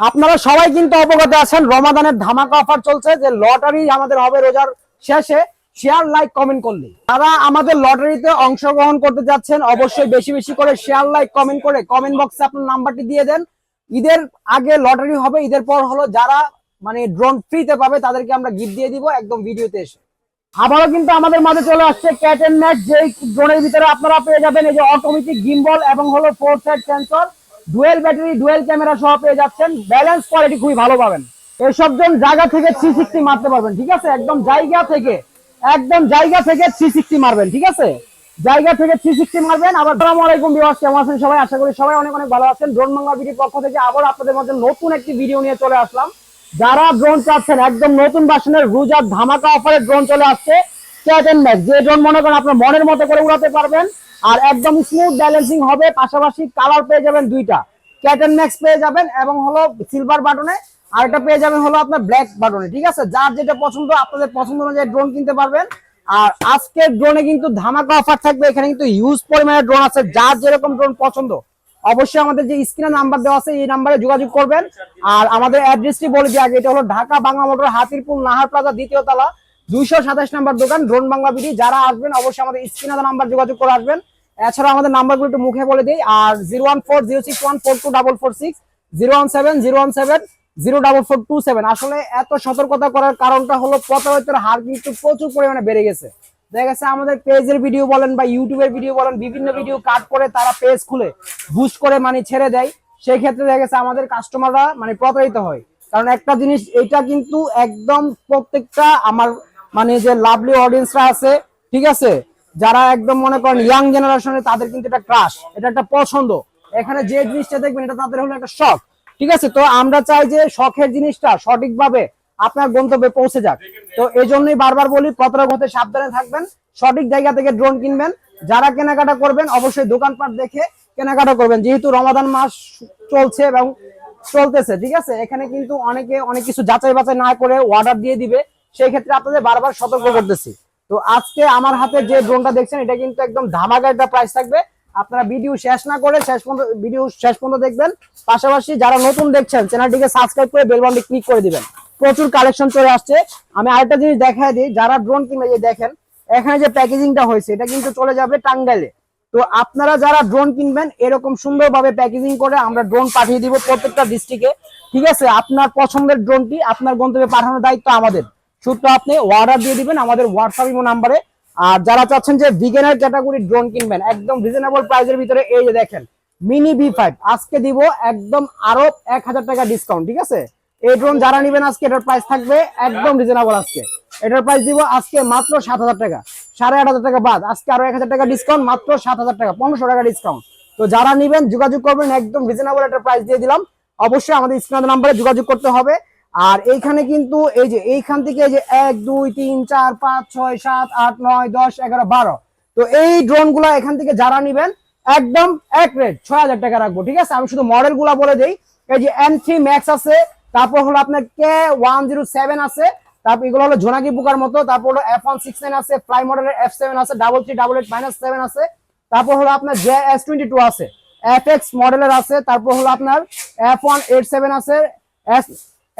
আপনারা সবাই কিন্তু অবগত আছেন, রমাদানের ধামাকা অফার চলছে যে লটারি আমাদের হবে রোজার শেষে। শেয়ার লাইক কমেন্ট করলে। তারা আমাদের লটারিতে অংশগ্রহণ করতে যাচ্ছেন, অবশ্যই বেশি বেশি করে শেয়ার লাইক কমেন্ট করে কমেন্ট বক্সে আপনার নাম্বারটি দিয়ে দেন। ঈদের আগে লটারি হবে, ঈদের পর হলো যারা মানে ড্রোন ফ্রিতে পাবে, তাদেরকে আমরা গিফট দিয়ে দিব একদম ভিডিওতে এসে। আবারও কিন্তু আমাদের মাঝে চলে আসছে ক্যাট এন্ড ম্যাচ যে ড্রোনের ভিতরে আপনারা পেয়ে যাবেন এই যে অটোমেটিক গিম্বল এবং হলো four side sensor dual battery, dual camera সহ পেয়ে যাচ্ছেন। ব্যালেন্স কোয়ালিটি খুবই ভালো পাবেন। এইসব জন জায়গা থেকে থ্রি সিক্সটি মারতে পারবেন, ঠিক আছে? একদম জায়গা থেকে, একদম জায়গা থেকে থ্রি সিক্সটি মারবেন, ঠিক আছে? জায়গা থেকে থ্রি সিক্সটি মারবেন। আবার আসসালামু আলাইকুম বিবাস কেমন আছেন সবাই? আশা করি সবাই অনেক অনেক ভালো আছেন। ড্রোন বাংলা ভিডিওর পক্ষ থেকে আবার আপনাদের মধ্যে নতুন একটি ভিডিও নিয়ে চলে আসলাম। যারা ড্রোন চাচ্ছেন, একদম নতুন ভার্সনের রুজার ধামাকা অফারে ড্রোন চলে আসছে। এন্ড ম্যাচ যে ড্রোন মনে করেন আপনার মনের মতো করে উড়াতে পারবেন আর একদম স্মুথ ব্যালেন্সিং হবে, পাশাপাশি কালার পেয়ে যাবেন দুইটা। ক্যাট এন্ড ম্যাক্স পেয়ে যাবেন এবং হলো সিলভার বাটনে আর এটা পেয়ে যাবেন হলো আপনার ব্ল্যাক বাটনে ঠিক আছে? যার যেটা পছন্দ, আপনাদের পছন্দ অনুযায়ী ড্রোন কিনতে পারবেন। আর আজকের ড্রোনে কিন্তু ধামাকা অফার থাকবে, এখানে কিন্তু হিউজ পরিমাণে ড্রোন আছে। যার যেরকম ড্রোন পছন্দ, অবশ্যই আমাদের যে স্ক্রিনে নাম্বার দেওয়া আছে, এই নাম্বারে যোগাযোগ করবেন। আর আমাদের অ্যাড্রেসটি বলে দিই আগে, এটা হলো ঢাকা বাংলা মোটর হাতিরপুল নাহার প্লাজা দ্বিতীয় তলা, দুইশো সাতাশ নাম্বার দোকান ড্রোন বাংলা বিডি। যারা আসবেন, অবশ্যই আমাদের স্ক্রিনে নাম্বার যোগাযোগ করে আসবেন। এছাড়া আমাদের নাম্বারগুলো একটু মুখে বলে দিই, আর zero one four zero six one four two double four six zero one seven zero one seven zero double four two seven আসলে এত সতর্কতা করার কারণটা হলো প্রতারিতের হার কিন্তু প্রচুর পরিমাণে বেড়ে গেছে। দেখা গেছে আমাদের পেজের ভিডিও বলেন বা ইউটিউবের ভিডিও বলেন, বিভিন্ন ভিডিও কাট করে তারা পেজ খুলে বুস্ট করে মানে ছেড়ে দেয়। সেই ক্ষেত্রে দেখা গেছে আমাদের কাস্টমাররা মানে প্রতারিত হয়। কারণ একটা জিনিস, এটা কিন্তু একদম প্রত্যেকটা আমার মানে যে লাভলি অডিয়েন্সরা আছে, ঠিক আছে? যারা একদম মনে করেন ইয়াং জেনারেশনে তাদের কিন্তু এটা ক্রাশ এটা একটা পছন্দ। এখানে যে জিনিসটা দেখবেন, এটা তাদের হলো একটা শখ। ঠিক আছে? তো আমরা চাই যে শখের জিনিসটা সঠিকভাবে আপনার গন্তব্যে পৌঁছে যাক। তো এই জন্যই বারবার বলি, প্রতারক হতে সাবধানে থাকবেন, সঠিক জায়গা থেকে ড্রোন কিনবেন। যারা কেনাকাটা করবেন, অবশ্যই দোকানপাট দেখে কেনাকাটা করবেন। যেহেতু রমাদান মাস চলছে এবং চলতেছে, ঠিক আছে? এখানে কিন্তু অনেকে অনেক কিছু যাচাই বাছাই না করে অর্ডার দিয়ে দিবে। সেই ক্ষেত্রে আপনাদের বারবার সতর্ক করতেছি। তো আজকে আমার হাতে যে ড্রোনটা দেখছেন, এটা কিন্তু একদম ধামাকা একটা প্রাইস থাকবে। আপনারা ভিডিও শেষ না করে শেষ পর্যন্ত ভিডিও শেষ পর্যন্ত দেখবেন। পাশাপাশি যারা নতুন দেখছেন চ্যানেলটিকে সাবস্ক্রাইব করে বেল বাটনটি ক্লিক করে দিবেন। প্রচুর কালেকশন চলে আসছে। আমি আরেকটা জিনিস দেখাই দিই, যারা ড্রোন কিনবে যে দেখেন, এখানে যে প্যাকেজিংটা হয়েছে, এটা কিন্তু চলে যাবে টাঙ্গাইলে। তো আপনারা যারা ড্রোন কিনবেন, এরকম সুন্দরভাবে প্যাকেজিং করে আমরা ড্রোন পাঠিয়ে দিব প্রত্যেকটা ডিস্ট্রিক্টে ঠিক আছে? আপনার পছন্দের ড্রোনটি আপনার গন্তব্যে পাঠানোর দায়িত্ব আমাদের। শুধু আপনি অর্ডার দিয়ে দিবেন আমাদের হোয়াটসঅ্যাপ ইমো নাম্বারে আর যারা চাচ্ছেন যে বিগিনার ক্যাটাগরি ড্রোন কিনবেন, একদম রিজনেবল প্রাইসের ভিতরে এই যে দেখেন মিনি বি ফাইভ আজকে দিব একদম আরও এক হাজার টাকা ডিসকাউন্ট ঠিক আছে? এই ড্রোন যারা নিবেন আজকে, এটার প্রাইস থাকবে একদম রিজনেবল আজকে। এটার প্রাইস দিব আজকে মাত্র সাত হাজার টাকা, সাড়ে আট হাজার টাকা বাদ, আজকে আরও এক হাজার টাকা ডিসকাউন্ট মাত্র সাত হাজার টাকা, পনেরোশো টাকা ডিসকাউন্ট তো যারা নিবেন, যোগাযোগ করবেন, একদম রিজনেবল একটা প্রাইস দিয়ে দিলাম। অবশ্যই আমাদের স্ক্রিন নাম্বারে যোগাযোগ করতে হবে। আর এইখানে কিন্তু এই যে, এইখান থেকে যে এক, দুই, তিন, চার, পাঁচ, ছয়, সাত, আট, নয়, দশ, এগারো, বারো। তো এই ড্রোনগুলা এখান থেকে যারা নিবেন, একদম এক রেট ছয় হাজার টাকা রাখব, ঠিক আছে? আমি শুধু মডেলগুলা বলে দিই। এই যে এম থ্রি ম্যাক্স আছে, তারপর হলো আপনার কে ওয়ান জিরো সেভেন আছে, তারপর এগুলো হলো জোনাকি বুকার মতো, তারপর হলো এফ ওয়ান সিক্স নাইন আছে ফ্লাই মডেলের এফ সেভেন আছে double three double eight minus seven আছে, তারপর হলো আপনার জে এস টোয়েন্টি টু আছে এফ এক্স মডেলের আছে, তারপর হলো আপনার এফ ওয়ান এইট সেভেন আছে S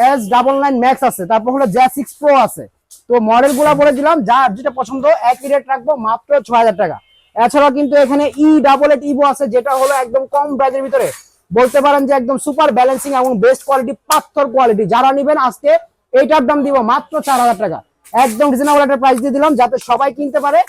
S double nine max আছে, তারপর হলো জে সিক্স প্রো আছে। তো মডেলগুলা বলে দিলাম, যার যেটা পছন্দ, একই রেট রাখব, মাত্র ছ টাকা। এছাড়াও কিন্তু এখানে ই ডাবল এইট ইভো আছে, যেটা হলো একদম কম প্রাইসের ভিতরে। বলতে পারেন যে একদম সুপার ব্যালেন্সিং এবং বেস্ট কোয়ালিটি পাথর কোয়ালিটি যারা নিবেন আজকে, এইটার দাম দিব মাত্র চার হাজার টাকা। একদম রিজনেবল একটা প্রাইস দিয়ে দিলাম, যাতে সবাই কিনতে পারে।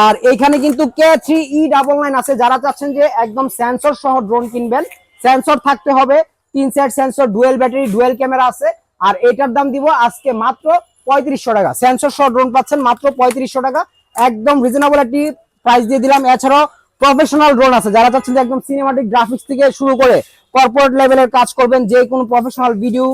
আর এইখানে কিন্তু K three E double nine আছে, যারা চাচ্ছেন যে একদম সেন্সর সহ ড্রোন কিনবেন। সেন্সর থাকতে হবে তিন set sensor dual battery dual camera আছে। আর এটার দাম দিব আজকে মাত্র পঁয়ত্রিশশো টাকা। সেন্সর সহ ড্রোন পাচ্ছেন মাত্র পঁয়ত্রিশশো টাকা। একদম রিজনেবল একটি প্রাইস দিয়ে দিলাম। এছাড়াও প্রফেশনাল ড্রোন আছে। যারা চাচ্ছেন যে একদম সিনেমাটিক গ্রাফিক্স থেকে শুরু করে কর্পোরেট লেভেলের কাজ করবেন, যে কোনো প্রফেশনাল ভিডিও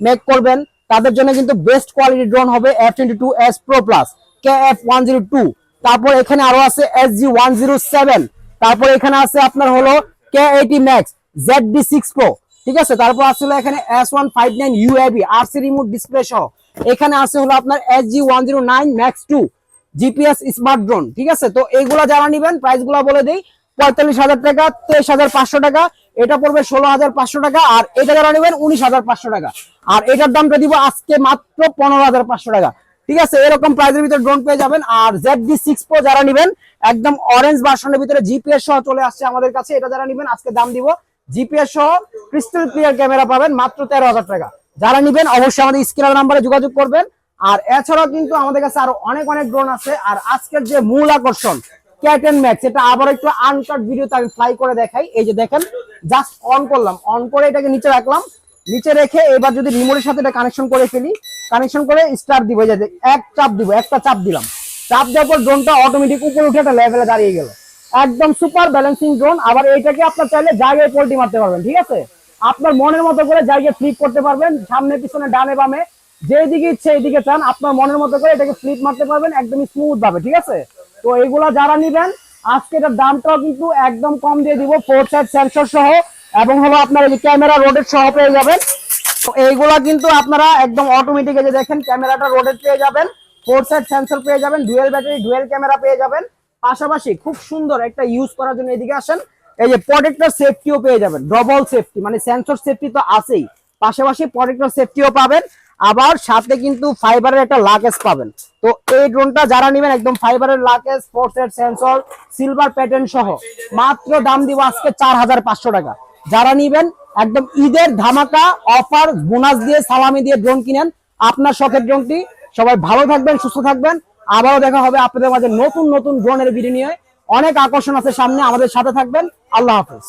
মেক করবেন, তাদের জন্য কিন্তু বেস্ট কোয়ালিটি ড্রোন হবে F twenty two S pro plus কে এফ ওয়ান জিরো টু তারপর এখানে আরও আছে S G one zero seven তারপর এখানে আছে আপনার হলো K eighty max Z D six pro ঠিক আছে? তারপর আছে হলো এখানে S one five nine UAV আর সি রিমোট ডিসপ্লে সহ। এখানে আছে হলো আপনার S G one zero nine max two GPS smart drone ঠিক আছে? তো এইগুলা যারা নিবেন প্রাইসগুলা বলে দিই, পঁয়তাল্লিশ হাজার টাকা, তেইশ হাজার পাঁচশো টাকা, এটা পড়বে ষোলো হাজার পাঁচশো টাকা, আর এটা যারা নেবেন, উনিশ হাজার পাঁচশো টাকা। আর এটার দামটা দিব আজকে মাত্র পনেরো হাজার পাঁচশো টাকা, ঠিক আছে? এরকম প্রাইজের ভিতরে ড্রোন পেয়ে যাবেন, আর জেড ডি সিক্স প্রো যারা নেবেন, একদম অরেঞ্জ ভার্সনের ভিতরে জিপিএস সহ চলে আসছে আমাদের কাছে, এটা যারা নেবেন, আজকে দাম দিব জিপিএস সহ ক্রিস্টাল ক্লিয়ার ক্যামেরা পাবেন মাত্র তেরো হাজার টাকা। যারা নেবেন অবশ্যই আমাদের স্ক্রিনার নাম্বারে যোগাযোগ করবেন। আর এছাড়াও কিন্তু আমাদের কাছে আরও অনেক অনেক ড্রোন আছে। আর আজকের যে মূল আকর্ষণ ক্যাটেন ম্যাক্স, এটা আবার একটু আনকাট ভিডিওতে আমি ফ্লাই করে দেখাই। এই যে দেখেন জাস্ট অন করলাম। অন করে এটাকে নিচে রাখলাম। নিচে রেখে এবার যদি রিমোটের সাথে এটা কানেকশন করে ফেলি কানেকশন করে স্টার্ট দিব। এক চাপ দিব, একটা চাপ দিলাম। চাপ দেওয়ার পর ড্রোনটা অটোমেটিক উপরে উঠে একটা লেভেলে দাঁড়িয়ে গেল। একদম সুপার ব্যালেন্সিং ড্রোন। আবার এইটাকে আপনার চাইলে জায়গায় পোল্টি মারতে পারবেন, ঠিক আছে? আপনার মনের মতো করে জায়গায় ফ্লিপ করতে পারবেন, সামনে, পিছনে, ডানে, বামে। যেদিকে ইচ্ছে এইদিকে চান, আপনার মনের মতো করে এটাকে ফ্লিপ মারতে পারবেন একদম স্মুথ ভাবে, ঠিক আছে? তো এইগুলা যারা নিবেন, আজকে এটার দামটাও কিন্তু একদম কম দিয়ে দিব ফোর সাইড সেন্সর সহ, এবং হলো আপনার এই ক্যামেরা রোডের সহ পেয়ে যাবেন। তো এইগুলা কিন্তু আপনারা একদম অটোমেটিক যে দেখেন ক্যামেরাটা রোডের পেয়ে যাবেন ফোর সাইড সেন্সর পেয়ে যাবেন ডুয়েল ব্যাটারি ডুয়েল ক্যামেরা পেয়ে যাবেন। পাশাপাশি খুব সুন্দর একটা ইউজ করার জন্য এদিকে আসেন। এই যে প্রোটেক্টর সেফটিও পেয়ে যাবেন ডবল সেফটি মানে সেন্সর সেফটি তো আছেই। পাশাপাশি প্রোটেক্টর সেফটিও পাবেন, আবার সাথে কিন্তু ফাইবারের একটা লাকেজ পাবেন। তো এই ড্রোনটা যারা নেবেন, একদম ফাইবারের luggage four set sensor silver pattern সহ, মাত্র দাম দিব আজকে চার হাজার পাঁচশো টাকা। যারা নিবেন, একদম ঈদের ধামাকা অফার বোনাস দিয়ে সালামি দিয়ে ড্রোন কিনেন, আপনার শখের ড্রোনটি সবাই ভালো থাকবেন, সুস্থ থাকবেন। আবারও দেখা হবে আপনাদের মাঝে নতুন নতুন ড্রোনের ভিডিও নিয়ে অনেক আকর্ষণ আছে সামনে, আমাদের সাথে থাকবেন। আল্লাহ হাফেজ।